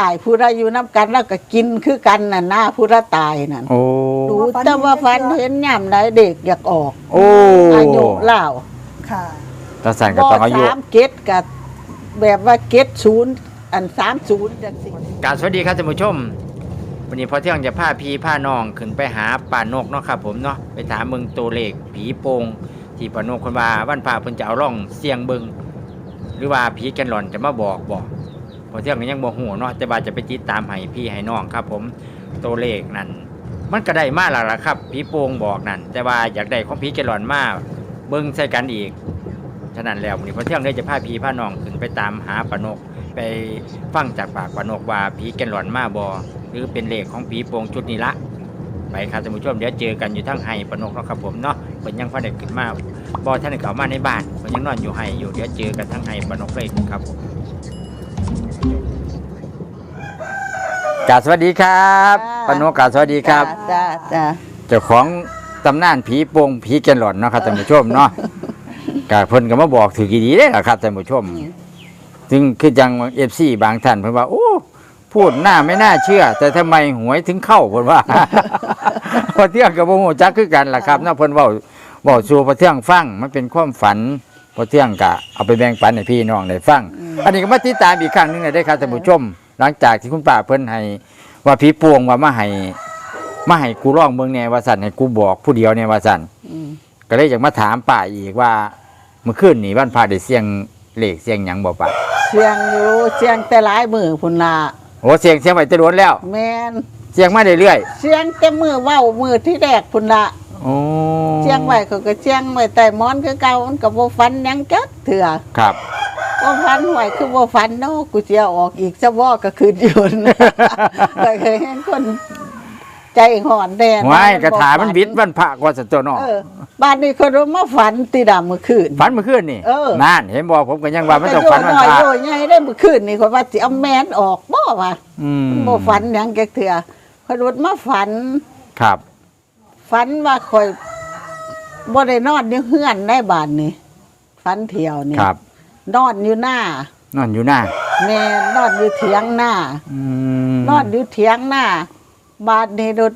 อายผู้ใดอยู่น้ำกันแล้วก็กินคือกันน่ะหน้าผู้ใดตายนั่นโอ้ ดูแต่ว่าฟันเห็นย่ำใดเด็กอยากออกโอ้ อายุเล่าค่ะ ตาสันก็ต้องอายุ สามเกตกับแบบว่าเกตศูนย์อันสามศูนย์จังสิ กรารสวัสดีครับท่านผู้ชม วันนี้พอเที่ยงจะพาพี่พาน้องขึ้นไปหาป่านกเนาะครับผมเนาะไปถามเมืองตัวเลขผีโปงที่ป่านกคนว่าวันพาเพิ่นจะเอาร่องเสียงเบิงหรือว่าผีแกนหลอนจะมาบอกบอก พอเที่ยงก็ยังบ่ฮู้เนาะแต่ว่าจะไปติดตามให้พี่ให้น้องครับ ผมตัวเลขนั่นมันก็ได้มาแล้วล่ะครับผีโป่งบอกนั่นแต่ว่าอยากได้ของผีแกนหลอนมาเบิ่งใส่กันอีกฉะนั้นแล้ววันนี้พอเที่ยงเลยจะพาพี่พาน้องขึ้นไปตามหาป่านก ไปฟังจากปากปานกว่าผีแกนหลอนมาบอหรือเป็นเลขของผีโป่งชุดนี้ละไปครับท่านผู้ชมเดี๋ยวเจอกันอยู่ทั้งไห้ปานกเนาะครับผมเนาะเป็นยังฟันเด็กขึ้นมาบอท่านเขามาในบ้านเป็นยังนอนอยู่ไห้อยู่เดี๋ยวเจอกันทั้งไห้ปานกเลยครับผม กราบสวัสดีครับปานกกราบสวัสดีครับ จ้าจ้าเจ้าของตำนานผีโปงผีแกนหลอนเนาะครับท่านผู้ชมเนาะกาเพิ่นก็มาบอกถือกี่ดีได้ล่ะครับท่านผู้ชมซึ่งคือจังเอฟซีบางท่านเพิ่นว่าโอ้พูดหน้าไม่น่าเชื่อ แต่ทำไมหวยถึงเข้าเพิ่นว่า พอเที่ยงกับโมโหจักคือกันล่ะครับเนาะเพิ่นเว้าเว้าสู่พอเที่ยงฟังมันเป็นความฝันพอเที่ยงกะเอาไปแบ่งปันให้พี่น้องได้ฟัง อันนี้ก็มาติดตามอีกครั้งหนึงเลยได้อครับท่านผู้ชม หลังจากที่คุณป้าเพิ่นให้ว่าผีปวงว่ามาให้มาให้กูร้องเมืองแนวว่าสั่นให้กูบอกผู้เดียวเนี่ยว่าสั่นอืมก็เลยอยากมาถามป้าอีกว่าเมื่อคืนนี้วันพาได้เสียงเลขเสียงหยังบ่ป้าเสียงอยู่เสียงแต่หลายมือพุ่นละโอ้เสียงเสียงไปจะโดนแล้ว แมนเสียงมาเรื่อยเสียงแต่มือเว้ามือที่แรกพุ่นละๆโอ้เสียงไว้เขาก็เสียงไว้แต่หมอนคือเก่ามันก็บ่ฟันหยังจักเถื่อครับ บ่ฟันหวยคือบ่ฟันเนาะกูสิเอาออกอีกซะบ่ก็คืออยู่นะก็เคยเห็นคนใจห่อนแดนไว้กระถามันบิดวันพระกว่าสัตว์ตัวเนอกเออบ้านนี้คนรู้มาฝันตีดำเมื่อคืนฝันเมื่อคืนนี่เออนั่นเห็นบอกผมก็ยังว่ามันต้องฝันวันหน่อยพระโยใหญ่ได้เมื่อคืนนี่คนว่าสิเอาแมนออกบ่ว่าอืมบ่ฝันหยังแกเถื่อคนรู้มาฝันครับฝันว่าคอยบ่ได้นอนอยู่เฮือนในบ้านนี่ฝันเที่ยวนี่ครับ นอนอยู่หน้านอนอยู่หน้าแม่นอนอยู่เถียงหน้าอืมนอนอยู่เถียงหน้า บาดนี้โดน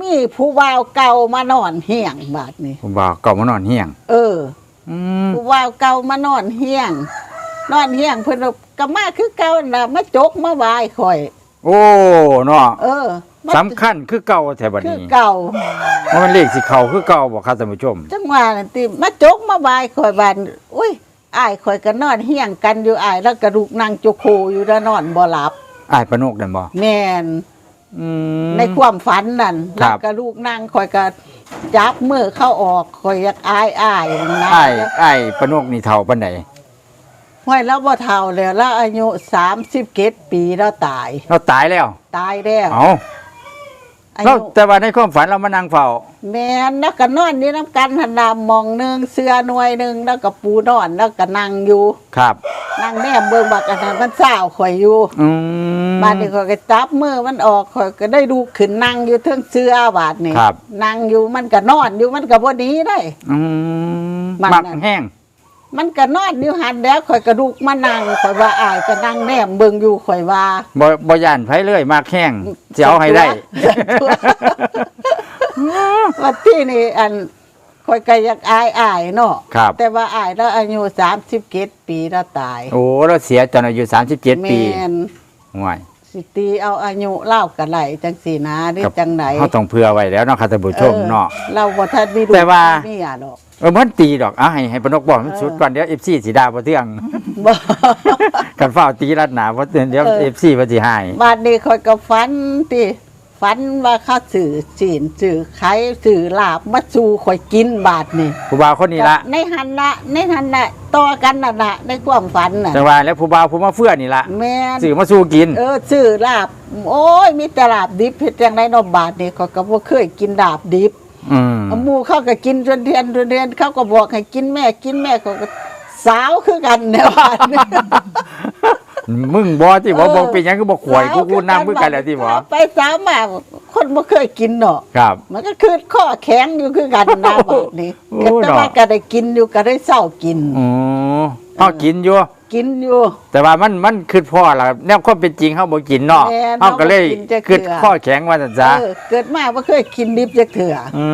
มีผู้บ่าวเก่ามานอนเฮียงบาดนี้ ผมบอกก็มานอนเฮียง เออ อืมผู้บ่าวเก่ามานอนเฮียง นอนเฮียงเพิ่นก็มาคือเก่าน่ะมาจกมาบายข่อย โอ้เนาะเออมาสำคัญคือเก่าแถวบัดคือนี้เก่า ว่ามันเลขสิเข้าคือเก่าบ่ครับท่านผู้ชม จังหวะนั่นติมาจกมาบายข่อยบานอุ้ย อ้ายข่อยก็นอนเฮียงกันอยู่อ้ายแล้วกระดูกนางโจโคอยู่แล้วนอนบ่หลับ อ้ายปานกนั่นบ่แม่นอืม ในความฝันนั่นครัแล้วบก็ลูกนั่งคอยก็จับมือเข้าออกคอยอยากอายอายนะอ้ายอ้ายปานกนี่เฒ่าปานใดห้อยแล้วบ่เท่าแล้วแล้วอายุ37ปีแล้วตาย เราตายแล้ว ตายแล้ว เอ้าอาเรายุแต่ว่าในความฝันเรามานั่งเฝ้า แม่นแล้วก็นอนอยู่น้ำกันหันหนามองหนึงเสื้อหน่วยหนึงแล้วก็ปูนอนแล้วก็นั่งอยู่ครับนั่งแนมเบิ่งบักอันนั้นมันเศร้าข่อยอยู่อืม บาดนี้ข่อยก็จับมือมันออกข่อยก็ได้ดูขึ้นนั่งอยู่เทิงเสื้อบาดนี้ครับ นั่งอยู่มันก็นอนอยู่มันก็บ่หนีได้ อืมมันมักน่ะแห้งมันก็นอนอยู่หันแล้วข่อยกระดูกมานั่งข่อยว่าอายก็นั่งแนมเบิ่งอยู่ข่อยว่า บ่บ่ย่านไผเลยมักแห้งสิเอาให้ได้ว่าที่นี่อันข่อยก็อยากอายอายเนาะครับ แต่ว่าอายแล้วอายุ37ปีแล้วตายโอ้เราเสียตอนอายุ37ปีแม่นห่วยสิตีเอาอายุเล่ากันไหลจังสีนะได้ครับจังไหนเฮาต้องเผื่อไว้แล้วเนาะครับท่านผู้ชมเนาะ ออเราบ่ทันมีลูกแต่ว่า มีอะดอกเออมันตีดอกเอาให้ให้ปนกบอกมันสุดก่อนเดี๋ยว FC สิด่าบ่เที่ยง บ่ กันฝ้าวตีรัดหนาเพราะเดี๋ยวเออ FC บ่สิให้บาดนี้ข่อยก็ฝันติ ฝันว่าเขาสื่อจีนสื่อไข่สื่อลาบมาสู่ข่อยกินบาดนี่ผู้บ่าวคนนี้ละในหันละในหันละต่อกันน่ะนะในความฝันน่ะจังว่าแล้วผู้บ่าวผู้มาเฟื่อนี่ละแม่นสื่อมาสู้กิน เออซื้อลาบ โอ้ยมีแต่ลาบดิบเฮ็ดจังไดเนาะบาทนี่เขาก็บ่เคยกินลาบดิบอืมหมู่เขาก็กินจนเดือนจนเดือนเขาก็บอกให้กินแม่กินแม่เขาก็สาวคือกันในบ้านนี่ มึงบ่ที่บ่เออบ่เป็นหยังก็บ่ข่วยกูกูนำมือกันแล้วที่บ่ไปสาวมาคนบ่เคยกินเนาะครับ มันก็คือข้อแข็งอยู่คือกันนะบาดนี้โอ้ก็แต่ว่าเนาะ ก็ได้กินอยู่ก็ได้เศร้ากิน อ๋อเฮากินอยู่ กินอยู่ แต่ว่ามันมันคือพ่อล่ะแนวความเป็นจริงเฮาบ่กินเนาะแม่นเฮาก็เลยเฮาบ่กินจักเทื่คือ อข้อแข็งว่าซั่นซะเออเกิดมาบ่เคยกินดิบจักเถื่ออื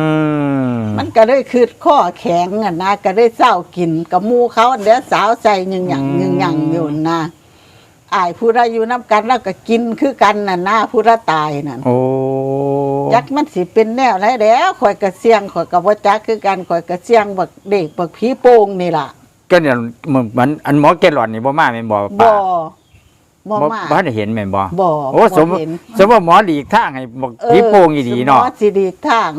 มมันก็เลยคือข้อแข็งอะนะก็ได้เศร้ากินกับหมูเขาเดี๋ยวสาวใส่ยิงหยังยิงหยังอยู่นะ อายผู้ใดอยู่น้ำกันแล้วก็กินคือกันน่ะนะผู้ใดตายนั่นโอ้จักมันสิเป็นแนวไรแล้วข่อยกระเสียงข่อยกับว่าจักคือกันข่อยกระเสียงบักเด็กบักผีโป่งนี่ล่ะก็เนี่ยเหมือนเหมือนอันหมอแกหลอนนี่บ่มาแม่นบ่บ่ป้าบ่มาบ่ได้เห็นแม่นบ่บ่โอ้สมบ่เห็นสมว่าหมอหลีกทางให้บอกผีโป่งอีดีเนาะหมอสิดีทาง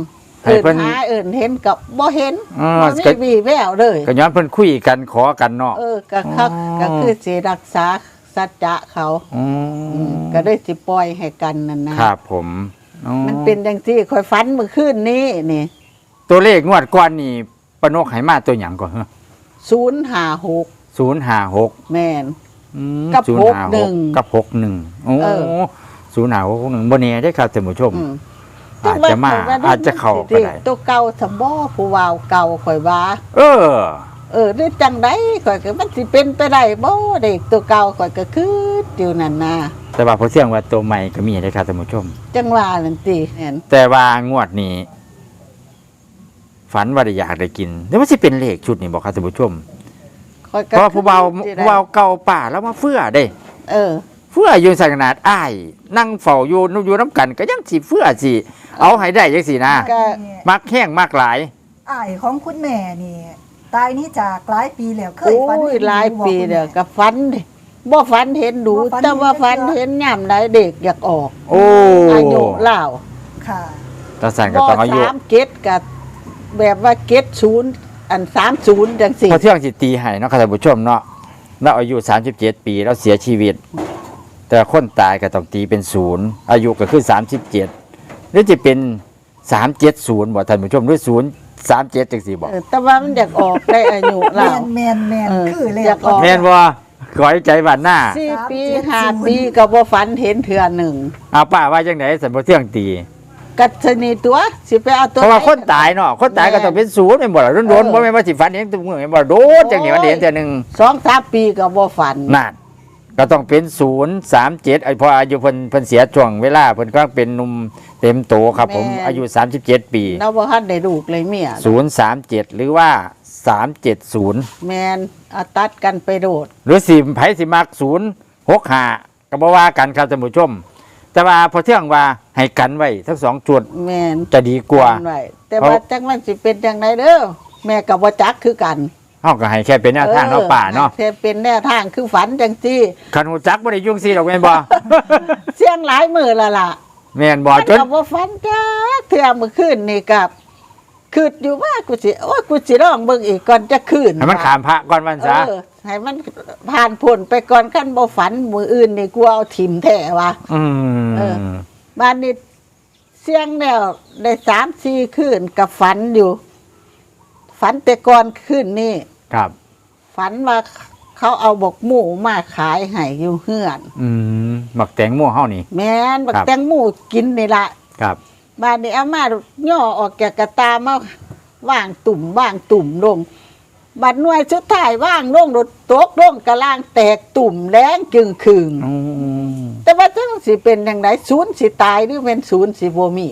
ให้เอิ้นเพิ่นหาเอิ้นเห็นกับบ่เห็นอ่าบ่มีก็วีแววเลยก็ย้อนเพิ่นคุยกันขอกันเนาะเออก็คักอ๋อก็คือสิรักษา สัจจะเขาอือืมมก็ได้สิปล่อยให้กันนั่นนะครับผมอ๋อมันเป็นจังซี่ข่อยฝันเมื่อคืนนี้นี่ตัวเลขงวดก่อนนี่ปนกไหมาตัวหยังก่อนเหรอ056 056แม่นอืมกับ056หกหนึ่งกับ61โอ้เออ056 61บ่แน่ได้อครับท่านผู้ชม อืมอาจจะมาแต่ว่อาจจะเข้าก็ได้ ตัวเก่าสมบ่ผู้วาวเก่าข่อยว่า เออ เออหรือจังไดข่อยก็มันสิเป็นไปได้บ่เด็กตัวเก่าข่อยก็คืออยู่นั่นน่ะแต่ว่าพอเที่ยงว่าตัวใหม่ก็มีได้อครับท่านผู้ชม จังว่านั่นติเห็นแต่ว่างวดนี้ ฝันว่าได้อยากได้กินแล้วมันสิเป็นเลขชุดนี่บอกครับท่านผู้ชม ข่อยเพก็ราะผู้เบาสิได้ผู้เบาเก่าป่าแล้วมาเฟื่อเด้ เออ เฟื่ออยู่ใส่ขนาดอ้าย นั่งเฝ้าอยู่อยู่น้ำกัน ก็ยังสิเฟื่อสิเอาให้ได้จังสินะ ก็ มักแห้งมักหลาย อ้ายของคุณแม่นี่ ตายนี่จากหลายปีแล้วเคยโอ้ฝันยเห็นหลายบ่ปีคุณแม่เด้อก็ฝันดิบ่ฝันเห็นดูบ่ฝันแต่ว่าเห็นฝันเด้อเห็นยามใดเด็กอยากออกโอ้อายุเล่าค่ะตาสันก็บ่ต้องอายุสามเกตกับแบบว่าเกตศูนย์อัน30จังซี่พอเที่ยงสิตีให้เนาะครับท่านผู้ชมเนาะแล้วอายุ 37 ปีแล้วเสียชีวิต แต่คนตายก็ต้องตีเป็นศูนย์อายุก็คือ 37หรือจะเป็น 370บ่ท่านผู้ชมหรือ0 37จังซี่บ่เออแต่ว่ามันอยากออกได้อายุแมเล่านแมนแมนเออคือเลยอยากออก แม่นบ่ขอให้ใจบานหน้าสี่ปีสามเจ็ดห้าศูนย์ปีก็บ่ฝันเห็นเทื่อหนึ่งเอาป้าว่าจังไดสันบ่เที่ยงตี กัศนีตัวสิไปเอาตัว เพราะว่าไหคนตายเนาะคนตายก็ต้องเป็นศูนย์เป็นบ่ล่ะโดนๆเออบ่แม่นว่าสิฝันเห็นตัวมือแม่นบ่โดนจังนี้มันเห็นแต่หนึงสองสามปีก็บ่ฝันนั่น ก็ต้องเป็น0 37ไอ้พออายุเพิ่นเพิ่นเสียช่วงเวลาเพิ่นก็เป็นหนุ่มเต็มโตครับผมอายุ 37 ปี เราบ่ทันได้ลูกเลยเมีย037 หรือว่า 370 แมนเอาตัดกันไปโดด หรือสิไผสิมัก065ก็บ่ว่ากันครับท่านผู้ชม แต่ว่าพอเที่ยงว่าให้กันไว้ทั้งสองจุดแมนจะดีกว่า กันไว้แต่เพราะว่าจังมันสิเป็นจังไดเด้อแม่ก็บ่จักคือกัน เฮาก็ให้แค่เป็นแนวทางเนาะป่าเนาะออเป็นแนวทางคือฝันจังซี่คันหูจักบ่ได้ยุ่งซี่ดอกแม่นบ่ เสียงหลายมือและล่ะแม่นบ่มันจนก็บ่ฝันจักเทื่อมื้อคืนนี่กับคืดอยู่ว่ากูสิโอ้ยกูสิร้องเบิ่งอีกก่อนจะคืนให้มันขามพระก่อนวันซะเออให้มันผ่านพ้นไปก่อนขั้นบ่ฝันมืออื่นนี่กูเอาถิ่มแท้วะอืมเออบ้านนี้เสียงแล้วได้สามสี่คืนกับฝันอยู่ ฝันแต่ก่อนคืนนี่ ครับ ฝันว่าเขาเอาบกหมูมาขายให้อยู่เฮือน อืมบักแตงโมเฮานี่ แม่นบักครับ แตงหมูกินนี่ละครับ บ้านนี้เอามาย่อออกจากกระตามาว่างตุ่มว่างตุ่มลงบัดหน่วยสุดท้ายว่างลงรถตกลงกระล่างแตกตุ่มแรงจึงคืง อืมแต่ว่าจังสิเป็นอย่างไรศูนย์สิตายหรือเป็นศูนย์สิบ่มี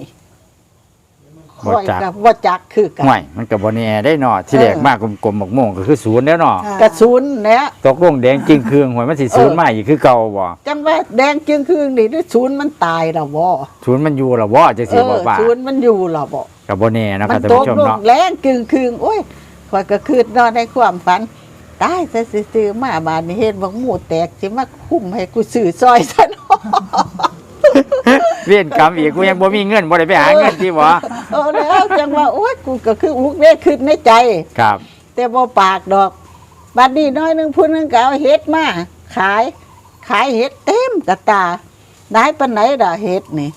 บ่ค่อยจัก กับบ่จักคือกันห่วยมันก็บ่แน่ได้เนาะที่แรกเออมากกลมๆบักโมงก็คือศูนย์แล้วเนาะค่ะกระศูนย์เนี่ย ตกลงแดงจริงเครื่องหวยมันสิศูนย์มาอีกคือเก่าบ่จังว่าแดงจึงคืนนี่หรือศูนย์มันตายแล้วบ่ศูนย์มันอยู่ล่ะบ่จังเอซี่บ่อป่าศูนย์มันอยู่แล้วบ่ก็บ่แน่เนาะคมัรับนท่านตกผู้ชมลงเนาะแรงกึ่งคืนโอ้ยข่อยก็คืดนอนในความฝันตายซะซื่อๆมาบานนี้เห็นบักหมูแตกสิมาคุ้มให้กูซื้อซอยซะเนาะ เวียนกรรมอีกกูยังบ่มีเงินบ่ได้ไปหาเงินที่บ่เออแล้วจังว่าโอ้ยกูก็คืออุกเด้ขึ้นในใจ ครับ แต่บ่ปากดอก บัดนี้น้อยหนึงผู้หนึงก็เอาเห็ดมาขาย ขายเห็ดเต็มกระตาได้ปานไหนล่ะเห็ดนี่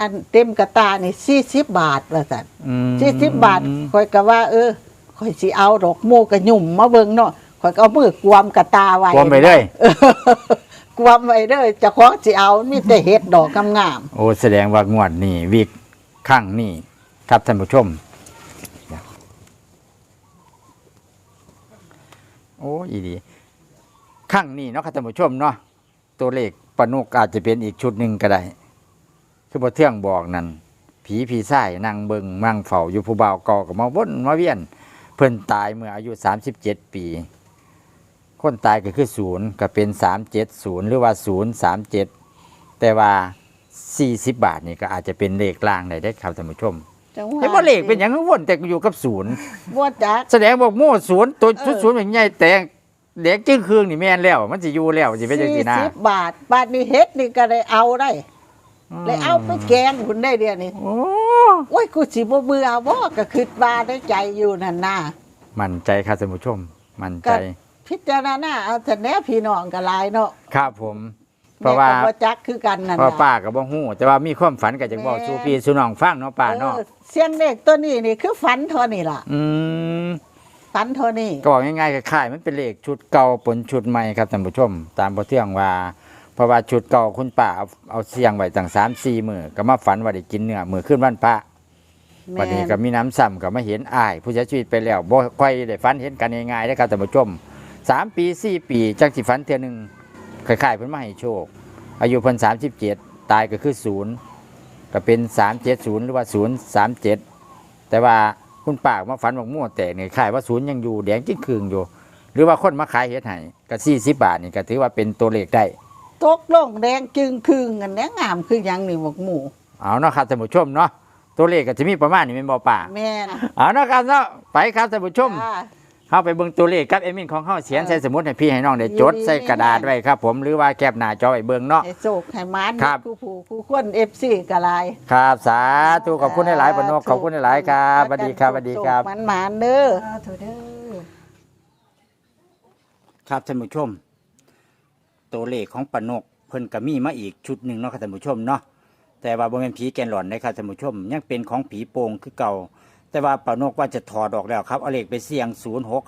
อันเต็มกระตานี่40บาทว่าซั่นอืม40บาทข่อยก็ว่า เออข่อยสิเอาดอกโมกระยุ่มมาเบิ่งเนาะข่อยก็เอามือกวมกระตาไว้กวมไปเลย เออกวมไว้เด้อเจ้าของสิเอามีแต่เห็ดดอกงามโอ้แสดงว่างวดนี้วิกข้างนี้ครับท่านผู้ชม โอ้อีดีครั้งนี้เนาะครับท่านผู้ชมเนาะตัวเลขปานกอาจจะเป็นอีกชุดหนึ่งก็ได้ คือพอเที่ยงบอกนั่นผีผีไส้นางเบิงมังเฝ้าอยู่ผู้บ่าวเก่ากับมาวนมาเวียน เพิ่นตายเมื่ออายุ 37 ปี คนตายก็คือศูนย์ก็เป็น370หรือว่า037แต่ว่า40บาทนี่ก็อาจจะเป็นเลขล่างได้ได้อครับท่านผู้ชมจังหวะเห็นว่าเลขเป็นอย่างนั้นวนแต่อยู่กับศูนย์บ่จักแสดงบอกโม่ศูนย์ตัวเออชุดศูนย์อย่างใหญ่แต่เด็กจึงคืองนี่แม่นแล้ว มันจะอยู่แล้วสิเป็นจังสี่ซี่นะสิบบาท บาทนี้เฮ็ดนี่ก็ได้เอาได้เลยเอาไปแกงคุณได้เดียวนี่โอ้โอ้ยกูสิบ่เบื่อบ่ก็คิดว่าได้ใจอยู่นั่นน่ะมั่นใจครับท่านผู้ชมมั่นใจก็ พิจารณาเอาแต่แน่พี่น้องก็หลายเนาะครับผม เพราะว่าแม่ก็บ่จักคือกันนั่นเพราะน่ะป้าก็บ่ฮู้แต่ว่ามีความฝันก็จะบอกแม่สู่พี่สู่น้องฟังเนาะป้าเนาะเออเสียงเลขตัวนี้นี่คือฝันเท่านี้ล่ะอืม ฝันเท่านี้ก็บอกง่ายๆคล้ายๆมันเป็นเลขชุดเก่าปนชุดใหม่ครับท่านผู้ชม ตามบ่เที่ยงว่า เพราะว่าชุดเก่าคุณป้าเอาเอาเสียงไว้ตั้ง3-4มื้อก็มาฝันว่าได้กินเนื้อมื้อขึ้นวันพระวันนี้ก็มีน้ำซ้ำก็มาเห็นอ้าย ผู้เสียชีวิตไปแล้วบ่ค่อยได้ฝันเห็นกันง่ายๆได้อครับท่านผู้ชม สามปีสี่ปีจังสิฝันเทื่อหนึงคล้ายๆเพิ่นมาให้โชค อายุเพิ่นสามสิบเจ็ดตายก็คือศูนย์ก็เป็นสามเจ็ดศูนย์หรือว่าศูนย์สามเจ็ดแต่ว่าคุณป้ามาฝันบอกมั่วแตกเนี่ยคล้ายว่าศูนย์ยังอยู่แดงจิ้งคืงอยู่ หรือว่าคนมาขายเฮ็ดให้ก็สี่สิบบาทนี่ก็ถือว่าเป็นตัวเลขได้ตกลงแดงจึงคืงกันแหน่งามคือหยังนี่หมกหมู่เอาเนาะครับท่านผู้ชมเนาะตัวเลขก็จะมีประมาณนี้เป็นบ่ป่าแม่นเอาเนาะครับเนาะไปครับท่านผู้ชม จ้า เข้าไปเบิ่งตัวเลขกับเอมินของเฮาเขียนเออใส่สมุดให้พี่ให้น้องได้จดอยู่ดีใส่กระดาษไว้ครับ ผมหรือว่าแคปหน้าจอไว้เบิ่งเนาะ ให้โศกให้มานครับ ผู้ผู้ผู้คนเอฟซีก็หลายครับสาธุขอบคุณหลายๆปานกขอบคุณหลายๆครับสวัสดีครับสวัสดีครับ มันมานๆเด้อ สาธุเด้อ ครับท่านผู้ชม ตัวเลขของปานกเพิ่นก็มีมาอีกชุดหนึ่งเนาะครับท่านผู้ชมเนาะแต่ว่าบ่แม่นผีแกนหลอนนะครับท่านผู้ชมยังเป็นของผีโป่งคือเก่า แต่ว่าปานกว่าจะถอดออกแล้วครับเอาเลขไปเสี่ยง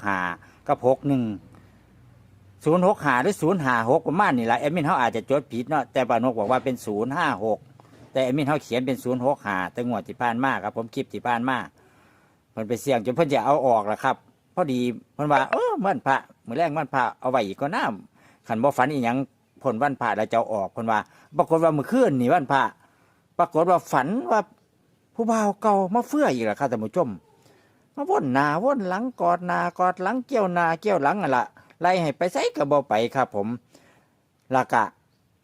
065กับ61 065หรือ056ประมาณนี้ล่ะแอดมินเฮาอาจจะจดผิดเนาะแต่ปานกบอกว่าเป็น056แต่แอดมินเฮาเขียนเป็น065แต่งวดที่ผ่านมาครับ ผมคลิปที่ผ่านมาเพิ่นไปเสี่ยงจนเพิ่นจะเอาออกแล้วครับ พอดีเพิ่นว่าเออมันพระมื้อแรกมันพระเอาไว้อีกก็น้ำขันบ่ฝันอีหยังผลวันพระแล้วจะเอาออกเพิ่นว่า ปรากฏว่ามื้อคืนนี่วันพระปรากฏว่าฝันว่า ผู้บ่าวเก่ามาเฟื่ออีกล้วครับท่านผู้ชม มาวนหน้าวนหลังกอดหน้ากอดหลังเกี่ยวหน้าเกี่ยวหลังนั่นล่ะไล่ให้ไปไสก็บ่ไปครับ ผมล้วก็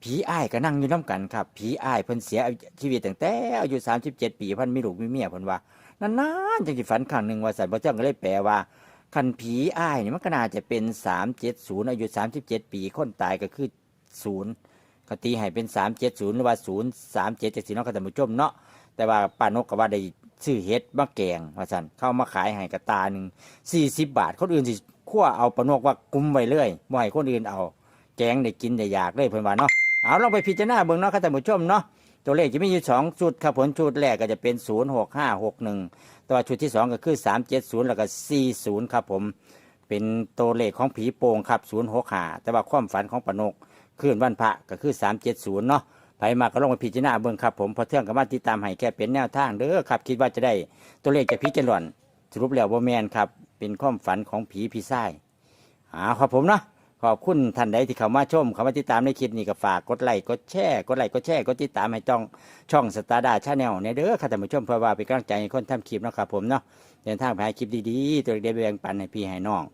ผีอ้ายก็นั่งอยู่นํกันครับ ผีอ้ายเพิ่นเสียชีวิตตั้งแต่อายุ37 ปีเพิ่นมีลูกมีเมียเพิ่นว่านานๆจังสิฝันครั้งหนึ่งว่าสันบ่เจ้าก็เลยแปลว่าคันผีอ้ายนี่มันก็น่าจะเป็นสามเจ็ดศูนย์อายุสามสิบเจ็ดปีคนตายก็คือศูนย์ก็ตีให้เป็นสามเจ็ดศูนย์หรือว่าศูนย์สามเจ็ดจ็ดสี่น้องกระตมุจมเนาะ แต่ว่าป้านกก็ว่าได้ซื้อเฮ็ดมาแกงว่าสันเข้ามาขายให้กระตาหนึ่งสี่สิบบาท คนอื่นสิขั้วเอาป้านกว่ากุมไว้เลยบ่ให้คนอื่นเอาแกงได้กินได้อยากเลยเพิ่นว่าเนาะเอาลองไปพิจารณาเบิ่งเนาะครับท่านผู้ชมเนาะตัวเลขจะมีอยู่สองชุดครับผลชุดแรกก็จะเป็นศูนย์หกห้าหกหนึ่งแต่ว่าชุดที่สองก็คือ370แล้วก็40ครับผมเป็นตัวเลขของผีโป่งครับ065แต่ว่าความฝันของปานกคืนวันพระก็คือ370เนาะ ไปมาก็ลองไปพิจารณาเบิ่งครับผมพอเที่ยงก็มาติดตามให้แค่เป็นแนวทางเด้อครับ คิดว่าจะได้ตัวเลขจากผีจะหล่อนสรุปแล้วว่าแมนครับ เป็นความฝันของผีพี่ไส้อ่าครับผมเนาะขอบคุณท่านใดที่เข้ามาชมเข้ามาติดตามในคลิปนี้ก็ฝากกดไลค์กดแชร์กดไลค์กดแชร์กดติดตามให้จ้องช่องสตาร์ดาชาแนลเนี่ยเด้อค่ะท่านผู้ชมเพื่อว่าเป็นกำลังใจให้คนทำคลิปนะครับผมเนาะเดินทางไปหาคลิปดีๆ ตัวเด็กแบ่งปันให้พี่ให้น้อง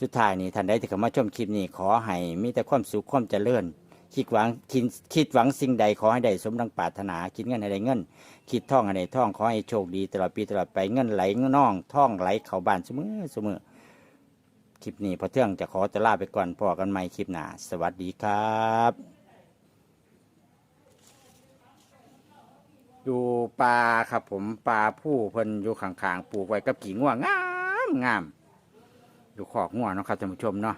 สุดท้ายนี่ท่านใดที่เข้ามาชมคลิปนี้ขอให้มีแต่ความสุขความเจริญ คิดหวังคิดคิดหวังสิ่งใดขอให้ได้สมดังปรารถนา คิดเงินให้ได้เงิน คิดท่องให้ได้ท่องขอให้โชคดีตลอดปีตลอดไปเงินไหลน่องท่องไหลเข้าบ้านเสมอเสมอคลิปนี้พอเที่ยงจะขอจะลาไปก่อนพอกันใหม่คลิปหน้าสวัสดีครับอยู่ปลาครับผมปลาผู้เพิ่นอยู่ข้างๆปลูกไว้กับกิ่ง่วงงามงามอยู่ขอกง่วเนาะครับท่านผู้ชมเนาะ